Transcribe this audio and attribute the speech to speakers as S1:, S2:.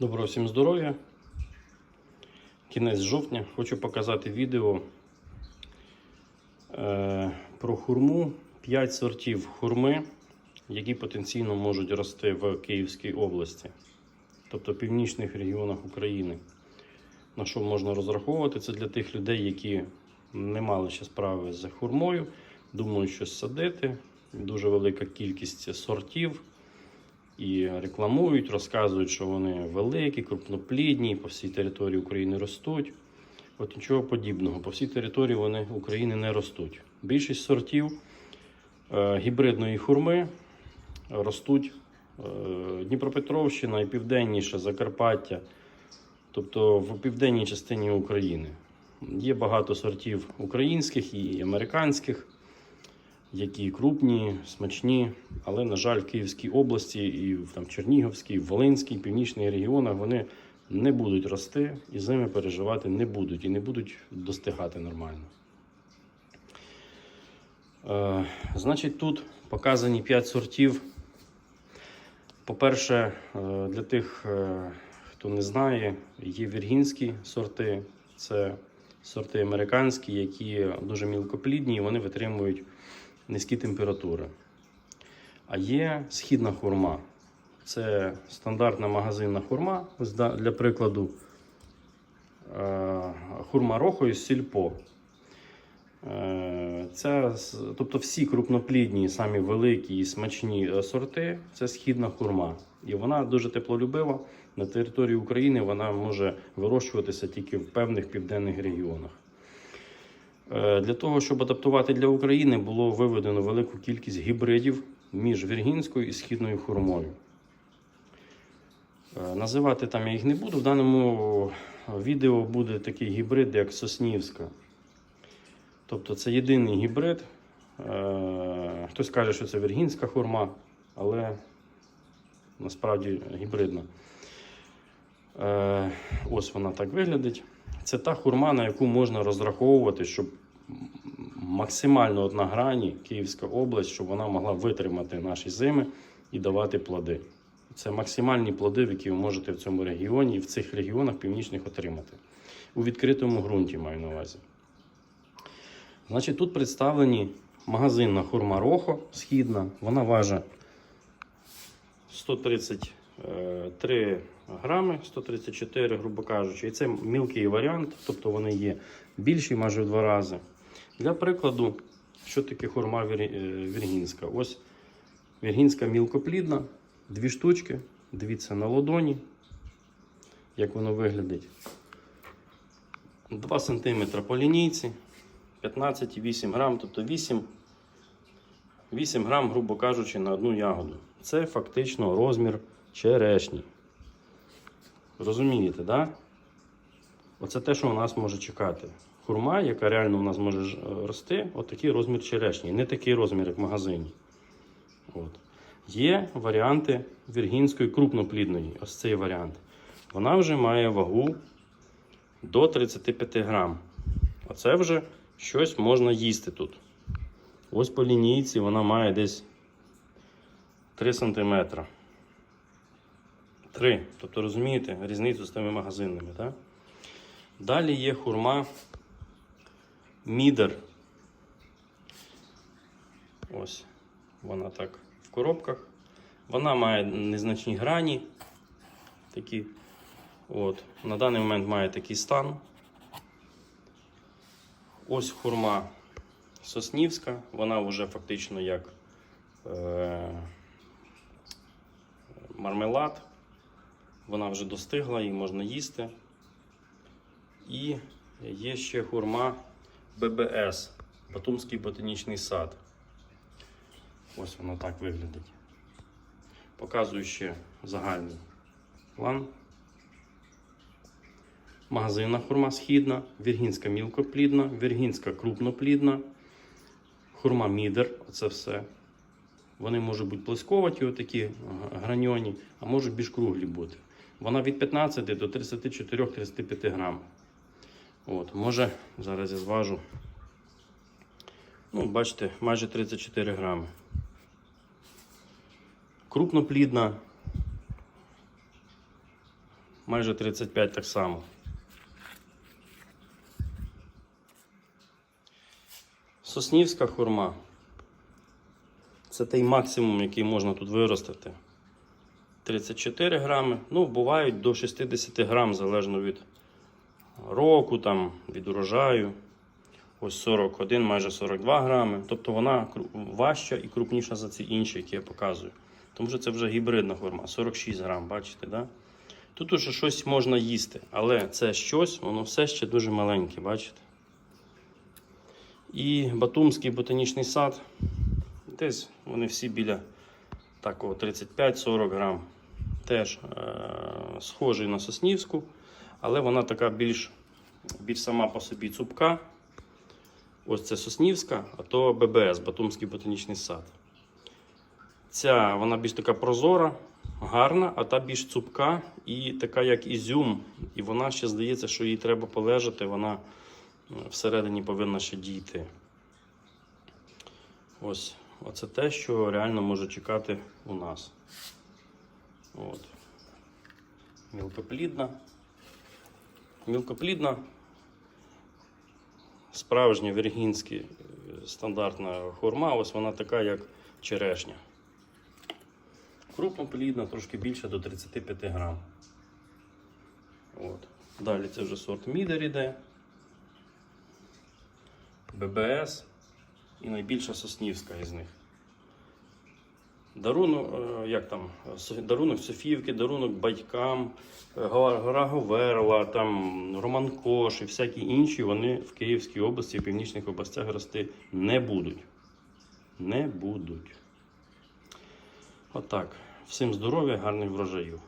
S1: Доброго всім здоров'я. Кінець жовтня. Хочу показати відео е, про хурму. 5 сортів хурми, які потенційно можуть рости в Київській області, тобто північних регіонах України. На що можна розраховувати? Це для тих людей, які не мали ще справи з хурмою, думають щось садити. Дуже велика кількість сортів і рекламують, розказують, що вони великі, крупноплідні, по всій території України ростуть. От нічого подібного. По всій території вони України не ростуть. Більшість сортів е, гібридної хурми ростуть е, Дніпропетровщина і південніше Закарпаття, тобто в південній частині України. Є багато сортів українських і американських які крупні, смачні, але, на жаль, в Київській області, і там, Чернігівській, Волинській, північних регіонах вони не будуть рости і зими переживати не будуть і не будуть достигати нормально. Е, значить, тут показані 5 сортів. По-перше, е, для тих, е, хто не знає, є віргінські сорти, це сорти американські, які дуже мілкоплідні і вони витримують низькі температури. А є східна хурма. Це стандартна магазинна хурма. Для прикладу, е, хурма рохо із сільпо. Це, тобто всі крупноплідні, самі великі і смачні е, сорти це східна хурма. І вона дуже теплолюбива. На території України вона може вирощуватися тільки в певних південних регіонах. Е, Для того, щоб адаптувати для України, було виведено велику кількість гібридів між віргінською і східною хурмою. Е, Називати там я їх не буду. В даному відео буде такий гібрид, як Соснівська. Тобто це єдиний гібрид. Е, Хтось каже, що це віргінська хурма, але насправді гібридна. Е, Ось вона так виглядить. Це та хурма, на яку можна розраховувати, щоб максимально от на грані Київська область, щоб вона могла витримати наші зими і давати плоди. Це максимальні плоди, які ви можете в цьому регіоні і в цих регіонах північних отримати. У відкритому ґрунті маю на увазі. Значить, тут представлені магазинна хурма Рохо східна. Вона важить 133 грами, 134, грубо кажучи. І це мілкий варіант, тобто вони є більші майже в два рази. Для прикладу, що таке хурма е, віргінська? Ось віргінська мілкоплідна, дві штучки. Дивіться на ладоні, як воно виглядить. 2 см по лінійці, 15,8 грам, тобто 8, 8 грам, грубо кажучи, на одну ягоду. Це фактично розмір черешні. Розумієте? Да? Оце те, що у нас може чекати. Хурма, яка реально у нас може е, рости, отакий розмір черешні. Не такий розмір, як в магазині. От. Є варіанти віргінської крупноплідної. Ось цей варіант. Вона вже має вагу до 35 грам. Оце вже щось можна їсти тут. Ось по лінійці вона має десь 3 см. 3. Тобто розумієте різницю з тими магазинними. Так? Далі є хурма Мідер. Ось вона так в коробках. Вона має незначні грані. Такі. От. На даний момент має такий стан. Ось хурма Соснівська. Вона вже фактично як е- мармелад. Вона вже достигла, її можна їсти. І є ще хурма ББС Батумський ботанічний сад. Ось воно так виглядить. Показую ще загальний план. Магазинна хурма східна, віргінська мілкоплідна, віргінська крупноплідна, хурма мідер оце все. Вони можуть бути плосковаті, отакі граньоні, а можуть більш круглі бути. Вона від 15 до 34-35 грам. От, може, зараз я зважу. Ну, бачите, майже 34 грами. Крупноплідна майже 35 так само. Соснівська хурма. Це той максимум, який можна тут виростити. 34 грами. Ну, бувають до 60 грам, залежно від року, там, від урожаю. Ось 41, майже 42 грами. Тобто вона важча і крупніша за ці інші, які я показую. Тому що це вже гібридна форма. 46 грам, бачите, да? Тут уже щось можна їсти, але це щось, воно все ще дуже маленьке, бачите? І Батумський ботанічний сад. Десь вони всі біля такого 35-40 грам. Теж е- схожий на Соснівську, але вона така більш, більш сама по собі цупка. Ось це Соснівська, а то ББС, Батумський ботанічний сад. Ця вона більш така прозора, гарна, а та більш цупка і така, як ізюм. І вона ще здається, що їй треба полежати, вона е, всередині повинна ще дійти. Ось, оце те, що реально може чекати у нас. От. Мілкоплідна. Мілкоплідна справжня віргінська е, стандартна хурма, ось вона така, як черешня. Крупноплідна, трошки більше до 35 грам. От. Далі це вже сорт Мідер іде. ББС і найбільша Соснівська із них. Дарунок, е, як там, дарунок Софіївки, дарунок батькам, е, Гора Говерла, там Роман Кош і всякі інші, вони в Київській області, в північних областях рости не будуть. Не будуть. Отак. Всім здоров'я, гарних врожаїв.